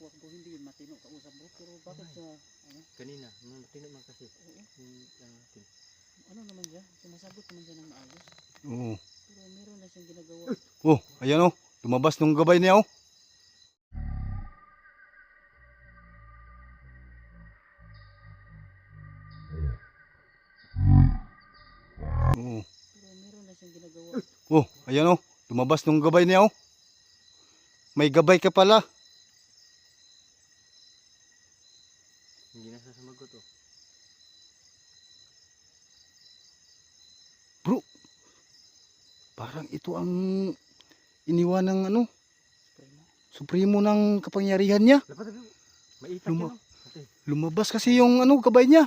wakwak bro, hindi yun matino kausap bro. Pero bakit sa, ano, Kanina, matino man kasi. oo, Yung, ah, tin- ano naman siya, sumasagot naman siya ng maayos. Oo. Pero meron na siyang ginagawa. Oh, ayan oh. Lumabas nung gabay niya oh. Oo. Pero meron na siyang ginagawa. Oh, ayan oh. Lumabas nung gabay niya oh. May gabay ka pala. hindi na siya sumagot oh. Parang ito ang iniwan ng ano, Supremo. ng kapangyarihan niya. Luma- Lumabas kasi yung ano, gabay niya.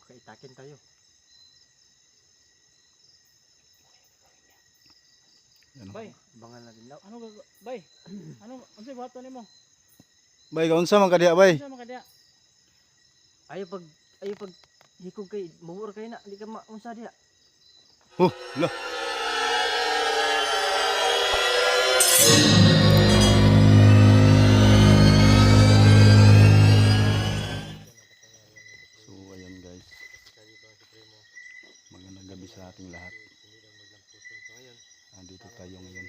baka itakin tayo. Yan, oh. Bay, Bangal na din daw. ano bay, ano, ano sa'yo buhato ni mo? Bay, kaunsa man kadiya bay? Ano sa mga kaya? Ayaw pag, ayaw pag hikog kay, mawar kayo na, hindi ka maunsa diya. Oh, la. So, ayan guys. Magandang gabi sa ating lahat. Andito tayo ngayon.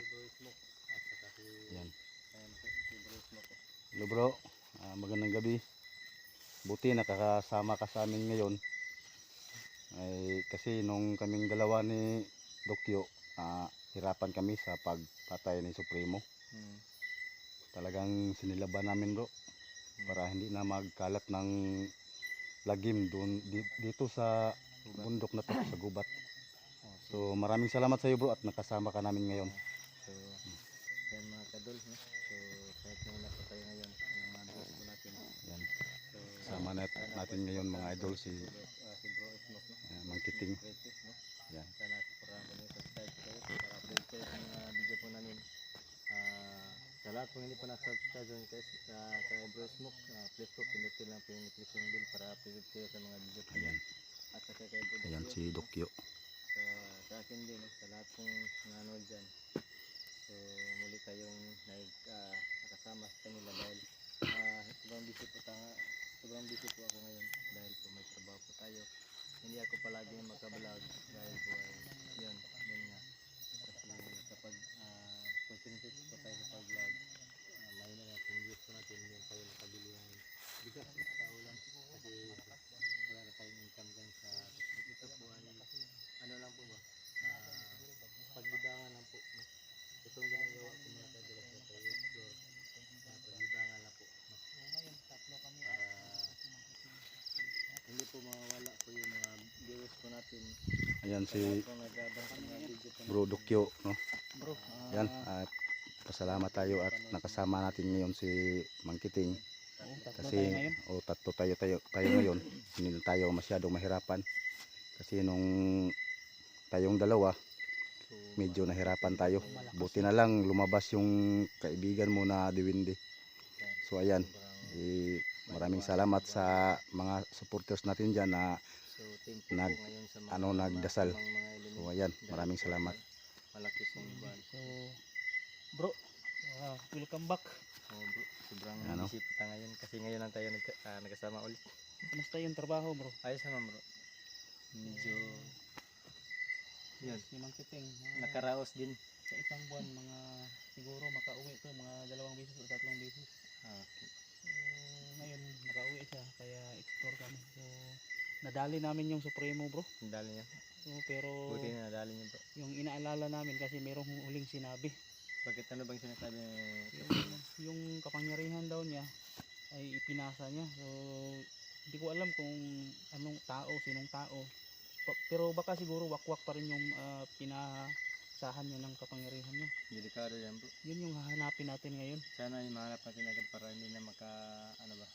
Ayan. Hello bro. Ah, magandang gabi. Buti nakakasama ka sa amin ngayon. Ay, kasi nung kaming dalawa ni Dokyo, ah, hirapan kami sa pagpatay ni Supremo. Hmm. Talagang sinilaban namin bro para hindi na magkalat ng lagim doon di- dito sa bundok na to sa gubat. So maraming salamat sa iyo bro at nakasama ka namin ngayon. So, yan mga kadol, no? So, kahit na wala pa tayo ngayon, ang mga natin. Yan. So, nat- natin ngayon mga idol si uh, si Bro Smoke, uh, no? Yan. Sana para mo subscribe kayo para update kayo sa mga video po namin. Ah, sa lahat po hindi pa na-subscribe dun kay, uh, kay Bro Smoke, ah, please po pindutin lang po yung notification bell para update kayo sa mga video po. Ayan. At saka kay Bro Ayan si Dokyo. sa, sa akin din, sa lahat pong nanonood dyan. So, muli kayong nag, ah, nakasama sa kanila dahil ah, sobrang busy po tanga, sobrang busy po ako ngayon dahil po may trabaho po tayo. Hindi ako palagi makablog dahil po ay yun, yun nga. Kasi kapag uh, concentrate po tayo sa pag-vlog, uh, layo na views po natin, yung tayo nakabili ng bigas sa ulan. Kasi wala na tayong income dyan sa ito po ay ano lang po ba? Ah, paglibangan lang po. no? Itong ginagawa ko mga kadalas na tayo explore. Uh, paglibangan lang po. No? Para hindi po mawawala po yung mga viewers po natin. Ayan si Bro. Dokyo, no? Bro, Yan at pasalamat tayo at nakasama natin ngayon si Mangkiting tatlo kasi o tatlo tayo tayo tayo ngayon. Hindi tayo masyadong mahirapan. Kasi nung tayong dalawa medyo nahirapan tayo. Buti na lang lumabas yung kaibigan mo na Diwindi so ayan. Eh, maraming salamat sa mga supporters natin dyan na So, nag- sa mga, ano, nagdasal. mga, so ayan maraming salamat Malaki pong buwan. So, bro, ah, welcome back. Oh, bro, sobrang Ano? busy tayo ngayon kasi ngayon lang tayo ah, nagkasama ulit. Kumusta yung trabaho bro? Ayos naman bro. Medyo yun, Si Mang Kiting, nakaraos din. sa isang buwan, mga siguro makauwi to, mga dalawang beses o tatlong beses. Ah, So, ngayon, nakauwi siya, kaya explore kami. So, nadali namin yung Supremo bro. ang dali niya. So, pero Buti na nadali niya bro. yung inaalala namin kasi merong huling sinabi. Bakit ano bang sinasabi ni Yung, yung kapangyarihan daw niya ay ipinasa niya. So, hindi ko alam kung anong tao, sinong tao. Pa- Pero baka siguro wakwak pa rin yung ah, pinasahan niya ng kapangyarihan niya. Delikado yan bro. Yun yung hahanapin natin ngayon. Sana yung mahanap natin agad para hindi na maka, ano ba,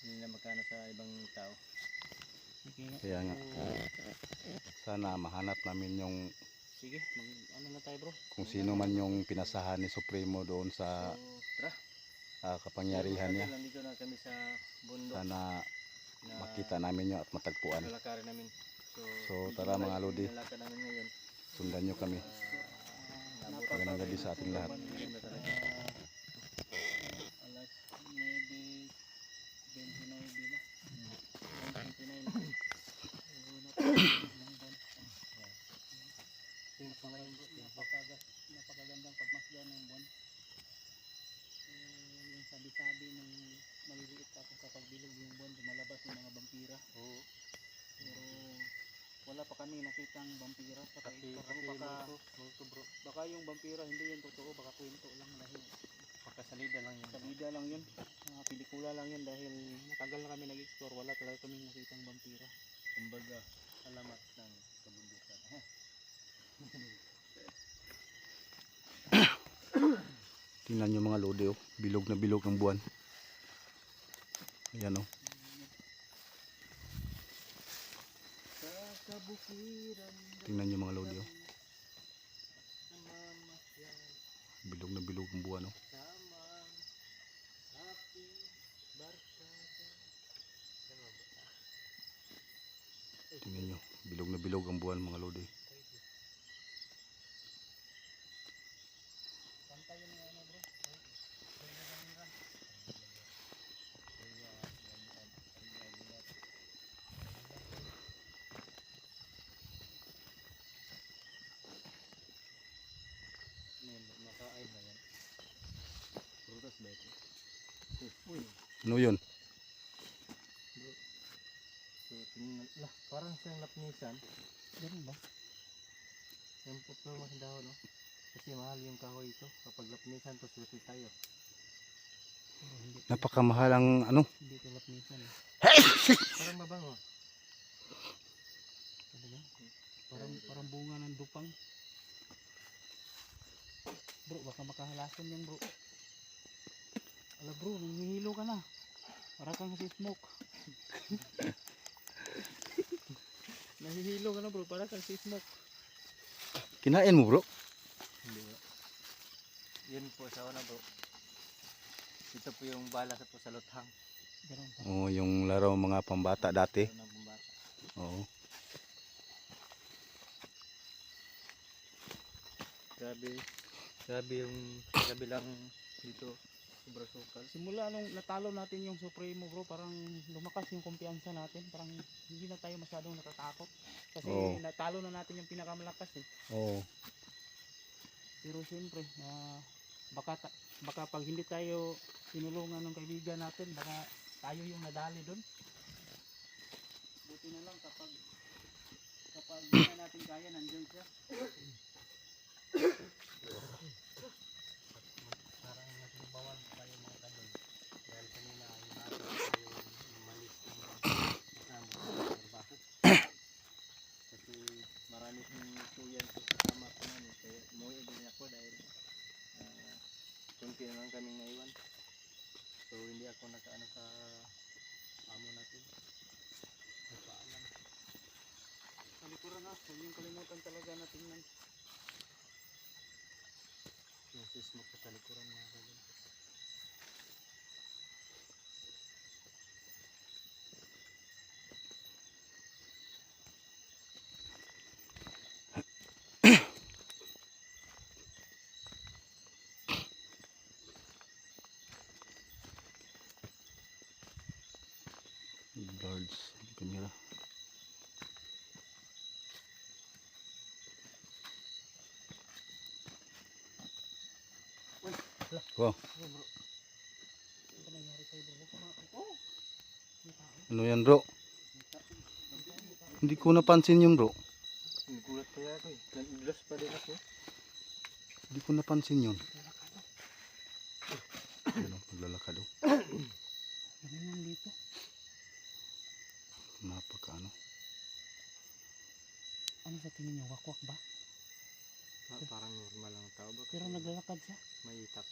hindi na magkano sa ibang tao. Okay na kaya nga. Sana mahanap namin yung sige mag, ano na tayo bro? kung mag sino man yung pinasahan ni Supremo doon sa so, uh, ah, kapangyarihan niya. Na kami sa bundok sana na makita namin yun at matagpuan. namin. so, so tara mga lodi. sundan nyo kami. Magandang gabi sa ating lahat. maybe 29 na. 29 na. napakagandang pagmasdan ng buwan yung sabi-sabi ng maliliit tapos kapag bilog yung buwan lumalabas yung mga vampira Oo. wala pa kami nakitang vampira sa kasi, baka, baka, baka yung vampira hindi yung totoo baka kwento lang lahid Pagkasalida lang yun. Salida lang yun. Mga pelikula lang yun dahil matagal na kami nag-explore. Wala talaga kaming nakitang vampira. Kumbaga, alamat ng kabundukan. Tingnan nyo mga lodi oh. Bilog na bilog ang buwan. Ayan oh. Tingnan nyo mga lodi oh. Bilog na bilog ang buwan oh. sama happy barkada. Ganun ba? Tingnan nyo. Bilog na bilog ang buwan mga lodi. Ano yun? Makain na yan. Prutas ba ito? Uy, Ano yun? bro. So, tingnan. Lah, lapnisan. Ganun ba? Putol mo sa dahon, no? Kasi mahal yung kahoy ito. Kapag lapnisan to, swerte tayo. Napakamahal ang ano. hindi ito lapnisan eh. Parang mabango. Talaga? Parang, parang bunga ng dupang. Bro, baka makahalason yan bro. Ala bro, nangihilo ka na. Para kang si smoke. Nahihilo ka na bro, para kang si smoke. Kinain mo bro? Hindi ba? Yan po sa una bro. Ito po yung bala sa po sa ba? Oo, yung laro mga pambata dati. Oo. Grabe. Grabe yung grabe lang dito. Sobrang sukal. Simula nung natalo natin yung Supremo bro, parang lumakas yung kumpiyansa natin. Parang hindi na tayo masyadong natatakot. Kasi Oo. natalo na natin yung pinakamalakas eh. Oo. Pero siyempre, na baka, baka pag hindi tayo tinulungan ng kaibigan natin, baka tayo yung nadali doon. Buti na lang kapag kapag hindi na natin kaya, nandiyan siya. Parang nagbawan pa tayo mga kadol. Dahil kanina ay natin tayo umalis ng kasama sa trabaho. Kasi marami kong tuyan sa kasama ko namin. Kaya umuwi din ako dahil uh, kunti na lang kaming naiwan. So hindi ako nakaano sa amo natin. Nagpaalam. Kalikuran na, huwag yung kalimutan talaga na tingnan. Yung sismok sa talikuran mga kadol. Guards. Kamera. Wow. Oh, bro. Ano ba nangyari sa'yo bro? Huwag ka ma- Oh! May tao. Ano yan bro? Hindi ko napansin yun bro. Nagulat kaya ako eh. Nag-glass pa din ako. Hindi ko napansin yun. Ano, naglalakad oh. Ano yung dito? Napaka ano. Ano sa tingin niyo? Wakwak ba? Pa- parang normal lang tao ba? Pero naglalakad siya. may itak.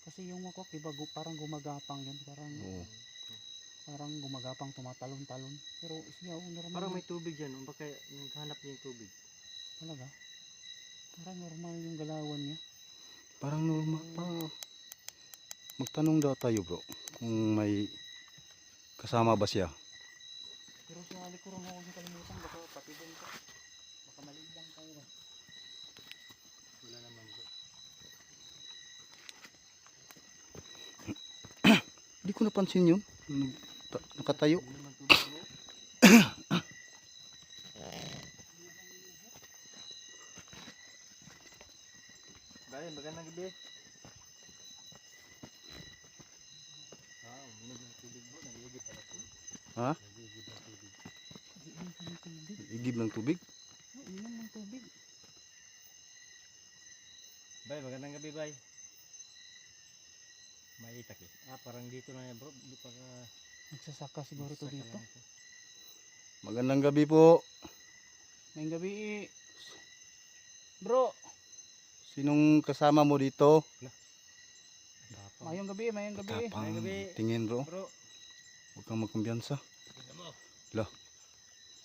Kasi yung wakwak, diba, gu- parang gumagapang yun. Parang, Oo. parang gumagapang tumatalon-talon. Pero siya, oh, normal. Parang may tubig yan. O baka naghanap niya yung tubig. Talaga? Parang normal yung galawan niya. Parang normal pa. Magtanong daw tayo bro. Kung may kasama ba siya. Pero sa likuran ako sa kalimutan, baka pati doon ka. Baka maliit lang tayo ba? Wala naman Hindi ko napansin yun. Nakatayo. Bayan, magandang gabi. Ha? Ng tubig. Igib ng tubig. Inom ng tubig. Bay, magandang gabi, bay. May itak eh. Ah, parang dito na yan, bro. Di pa ka... Nagsasaka siguro to dito. Magandang gabi po. Ngayong gabi eh. Bro, Sinong kasama mo dito? Mayong gabi, mayong gabi. Tapang Ay, gabi. tingin bro. Bro, Huwag kang magkumbiyansa. tignan mo.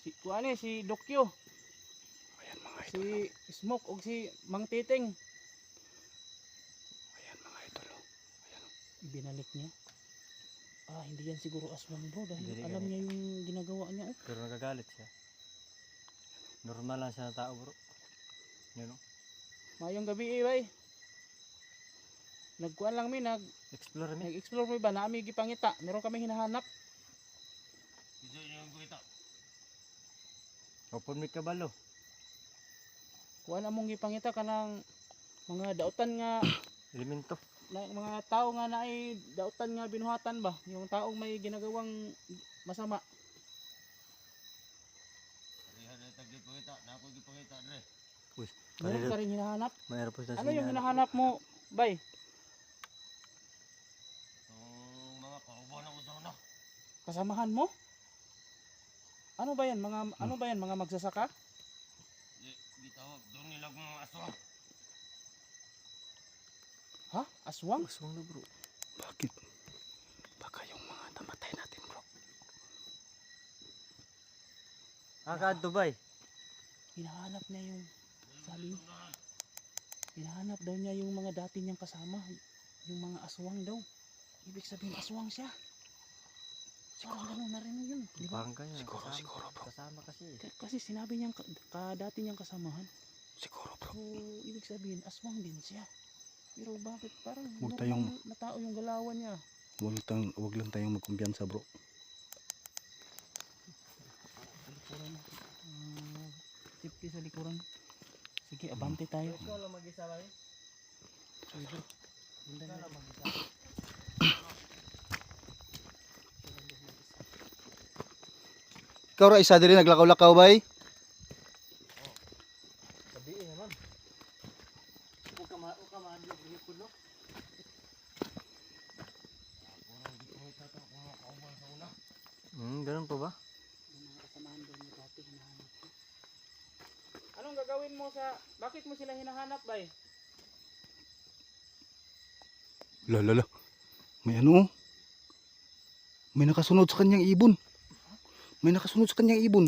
Si kuan eh, si Dokyo, Ayan mga idol. si Smoke ug si Mang Titing. Ayan mga idol. oh. Binalik niya. Ah, hindi yan siguro aswang bro dahil Hindi alam niya yung ginagawa niya. Oh. Pero nagagalit siya. Normal lang siya na tao, bro. Yun, no? Mayong gabi eh, bay. Nagkuan lang mi, nag Explore mi. nag-explore mi ba na ami gipangita. Meron kami hinahanap. Open mi kabalo. Kuan among gipangita kanang mga dautan nga Elemento. Na, mga tao nga naay dautan nga binuhatan ba, yung taong may ginagawang masama. Uy, Meron ka rin hinahanap. Mayroon po siya Ano yung hinahanap mo, bay? Kasamahan mo? Ano ba yan? Mga ano ba yan? Mga magsasaka? Ha? Aswang? Aswang na, bro. Bakit? Baka yung mga namatay natin bro. Ah, kaadto, bay. Hinahanap niya yung sabi. Hinahanap daw niya yung mga dati niyang kasama. Yung mga aswang daw. Ibig sabihin aswang siya. Parang ganun na rin yun. Di ba? Kanya. Siguro, kasama, siguro, bro. Kasama kasi. K- Kasi sinabi niyang ka, ka dati niyang kasamahan. Siguro bro. So, ibig sabihin, aswang din siya. Pero bakit parang Huwag normal tayong- na tao yung galawan niya. Huwag lang, huwag lang tayong magkumbiyansa bro. Sa likuran. ah, safety sa likuran. Sige, abante tayo. Ikaw lang mag-isa. Sige. Ganda Ikaw na. lang mag-isa. Ikaw ra isa diri naglakaw-lakaw bay. Sabihin naman. Huwag ka ma... Huwag ka ma-adlog. Huwag no? Hmm, ganun pa ba? Yung mga kasamahan doon ni dati hinahanap ko. Anong gagawin mo sa... Bakit mo sila hinahanap, bay? La la la. May ano? oh. May nakasunod sa kanyang ibon. May nakasunod sa kanyang ibon.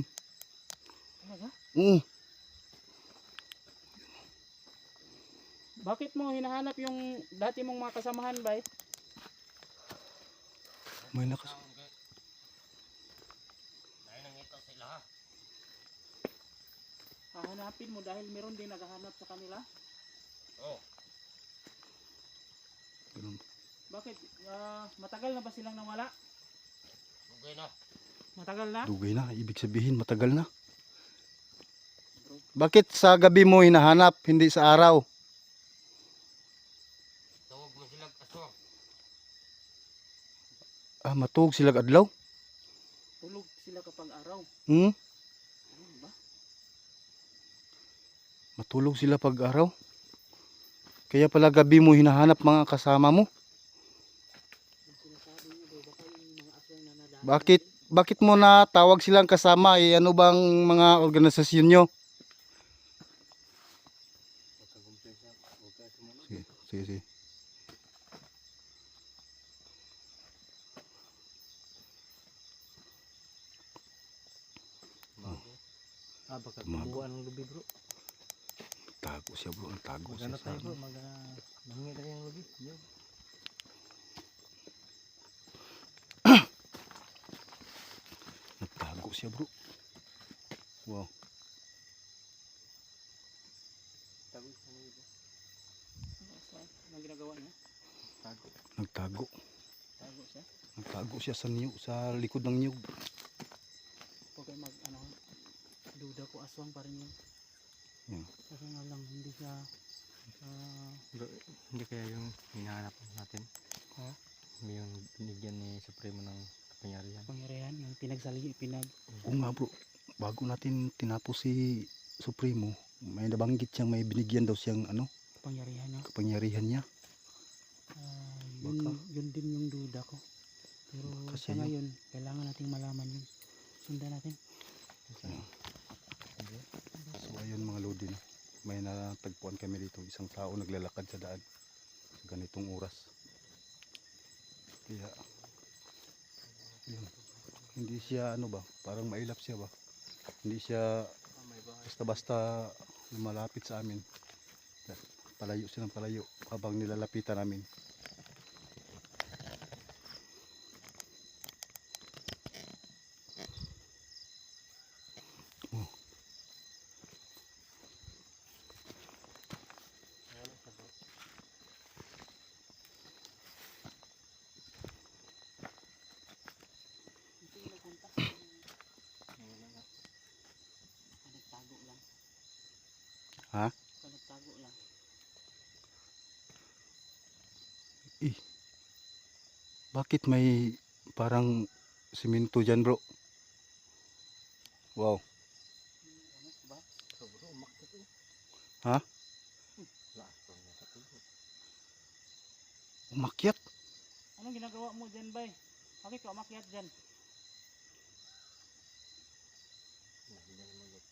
Talaga? Oo. Bakit mo hinahanap yung dati mong mga kasamahan, bay? May nakas Hahanapin mo dahil meron din naghahanap sa kanila? Ganun. Bakit? Ah, matagal na ba silang nawala? Matagal na? Dugay na. Ibig sabihin matagal na. Bakit sa gabi mo hinahanap, hindi sa araw? Ah, matug sila adlaw? tulog sila kapag araw. Hmm? Ano ba? Matulog sila pag araw? Kaya pala gabi mo hinahanap mga kasama mo? Yung sinasabi niyo daw, baka yung mga aswang na nadaan. Bakit? Bakit mo na tawag silang kasama? Eh, ano bang mga organisasyon nyo? Sige, sige, sige. Ah, baka tubuan ng lubi, bro. Tago siya bro, ang tago siya Maghanap sa tayo, bro. ano. Mag... Uh, Mahingi tayo ng lubi. Yun. Nagtago siya bro. Wow, Tago sa bro. Anong ginagawa niya? Tago. nagtago. Tago siya? Nagtago siya sa niyog, sa likod ng niyog. Huwag kayo mag, ano, duda ko aswang pa rin yun. Yeah. Kasi nga lang, hindi siya, Bro, hindi kaya yung hinahanap natin? Ha? Yung binigyan ni Supremo ng Kapangyarihan. Pangyarihan, yung pinagsali, pinag... Oo nga bro, bago natin tinapos si Supremo, may nabanggit siyang may binigyan daw siyang ano, Pangyarihan niya. kapangyarihan niya. Ah, yun, Baka. yun din yung duda ko. Pero sa siya yun. ngayon, kailangan nating malaman yun. Sundan natin. So ayun mga lodi, no? may natagpuan kami dito, isang tao naglalakad sa daan sa ganitong oras. Kaya, yun, hindi siya ano ba, parang mailap siya ba? Hindi siya basta-basta lumalapit sa amin. Palayo siya ng palayo habang nilalapitan namin. Bakit may parang simento dyan bro? Wow. Ano ba? Sobro, umakit eh. Ha? Laas pa nga sa tulo. Umakyat. Anong ginagawa mo dyan, bay? Bakit ka umakyat dyan? Nahiyan mo yun.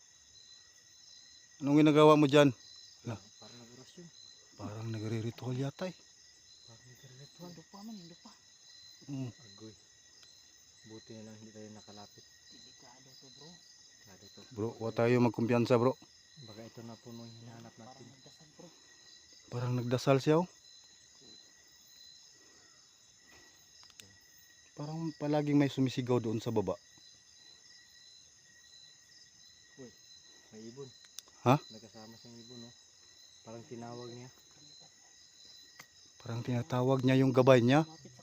Anong ginagawa mo dyan? Lah. Parang nag-orasyon. Parang nagre-ritual yata eh. Parang nag-ritual. Hindi pa man, hindi Oo. Agoy. Buti na lang hindi tayo nakalapit. Delikado to, bro. Kado to. Bro, wa tayo magkumpiyansa bro. Baka ito na puno yung hinahanap Parang natin. nagdasal, bro. Parang nagdasal siya oh. Parang palaging may sumisigaw doon sa baba. May ibon. Ha? Nagkasama siyang ibon, no? Parang tinawag niya. Parang tinatawag niya yung gabay niya. Kanya.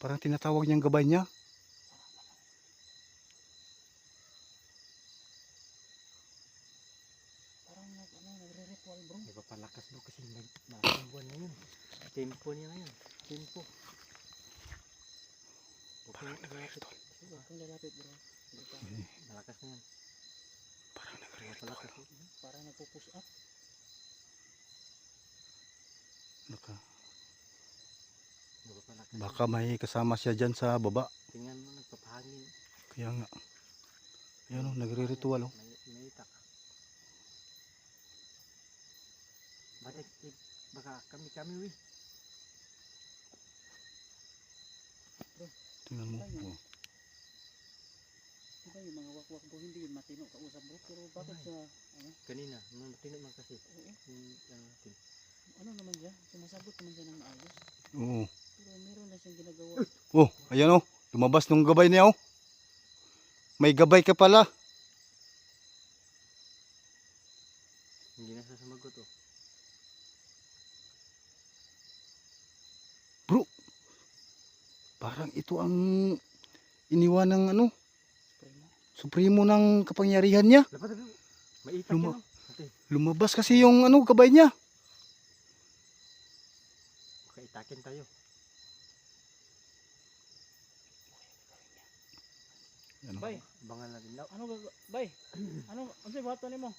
Parang tinatawag niya yung gabay niya. Parang nag, ano, nagre-ritual, bro. May papalakas bro kasi nag nasang buwan na yun. Tempo niya ngayon. Tempo. Parang Parang nagre-ritual. Kang lalapit, bro. Delikado. Malakas na yan. Parang nagre-ritual. Parang nagpo-push up. Naka. Baka may kasama siya dyan sa baba. Tingnan mo nagpapahangin. Kaya nga. Ayan oh, nagre-ritual oh. May itak. Balik, eh, baka kami kami wi. Tingnan mo. Oh. Diba yung mga wakwak bro, hindi yun matino kausap bro. Pero bakit sa, ano, Kanina, matino man kasi. oo, Yung, ano ano naman siya, sumasagot naman siya ng maayos. Oo. Meron na siyang ginagawa. Oh, ayan oh. Lumabas nung gabay niya oh. May gabay ka pala. Hindi na siya sumagot oh. Parang ito ang iniwan ng ano, supremo ng kapangyarihan niya. Oh. Lumabas kasi yung ano, gabay niya. baka itakin tayo. Ano? Bay, Bangal natin daw. ano gaga, bay, ano, ano sa buhaton nimo?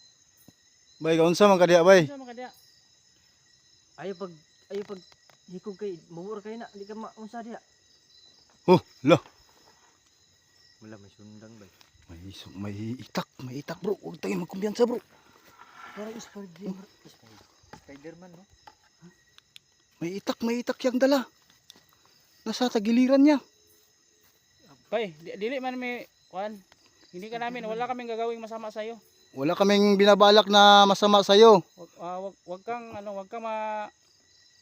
Bay, kaunsa man kadya bay? Ano sa mga diya? Ayaw pag, ayaw pag hikog kay, mawar kayo na. Hindi ka maunsa diya. Oh, la. Wala, may sundang ba? May, su- may itak, may itak bro. Huwag tayong magkumpiyansa bro. Parang Spider- Spider- Spiderman, no? May itak, may itak yung dala. Nasa tagiliran niya. Bay, di, dili man may, kwan, hindi ka namin, wala kaming gagawing masama sa'yo. Wala kaming binabalak na masama sa'yo. Wag, ah, wag, wag kang, ano, wag kang ma,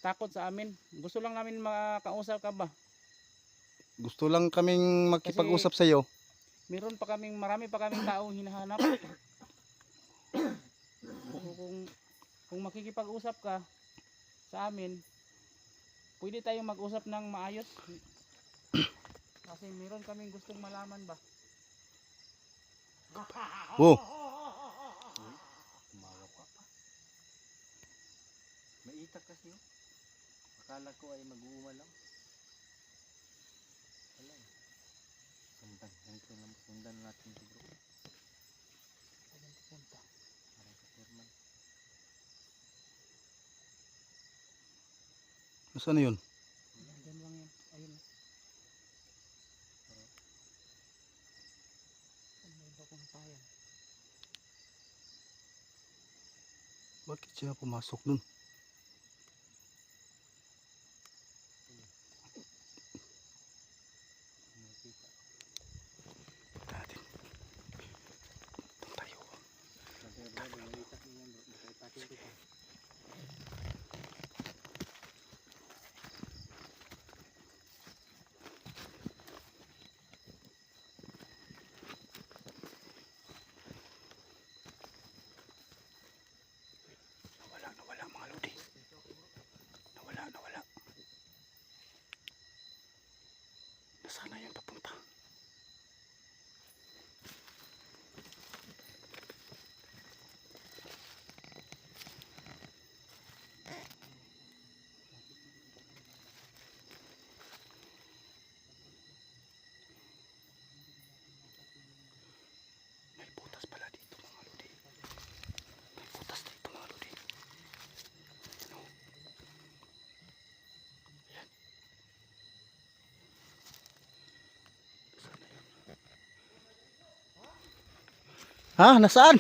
takot sa amin. Gusto lang namin makausap ka ba? Gusto lang kaming makipag-usap sa'yo. Meron pa kaming, marami pa kaming taong hinahanap. kung, kung, kung makikipag-usap ka sa amin, pwede tayong mag-usap ng maayos. Kasi meron kaming gustong malaman ba? Oh, Umawa pa pa. May itak kasi, oh. Akala ko ay mag-uuma lang. Wala. eh. sundan. Ganito lang. Sundan natin ito bro. Saan pupunta? Para sa Sherman. Nasaan na yun? Diyan lang yan. Ayun. Pero Saan may papunta yan? Siya pumasok dun? makita. Natin. Doon tayo. Sabi bro, binalita ko yan bro. Nakaipakin ko pa. Nawala, nawala mga lodi. Nawala, nawala. Nasaan na yun papunta? May butas pala dito mga lodi. May butas dito mga lodi. Ano? Yan. Saan na yun? Ha? Nasaan?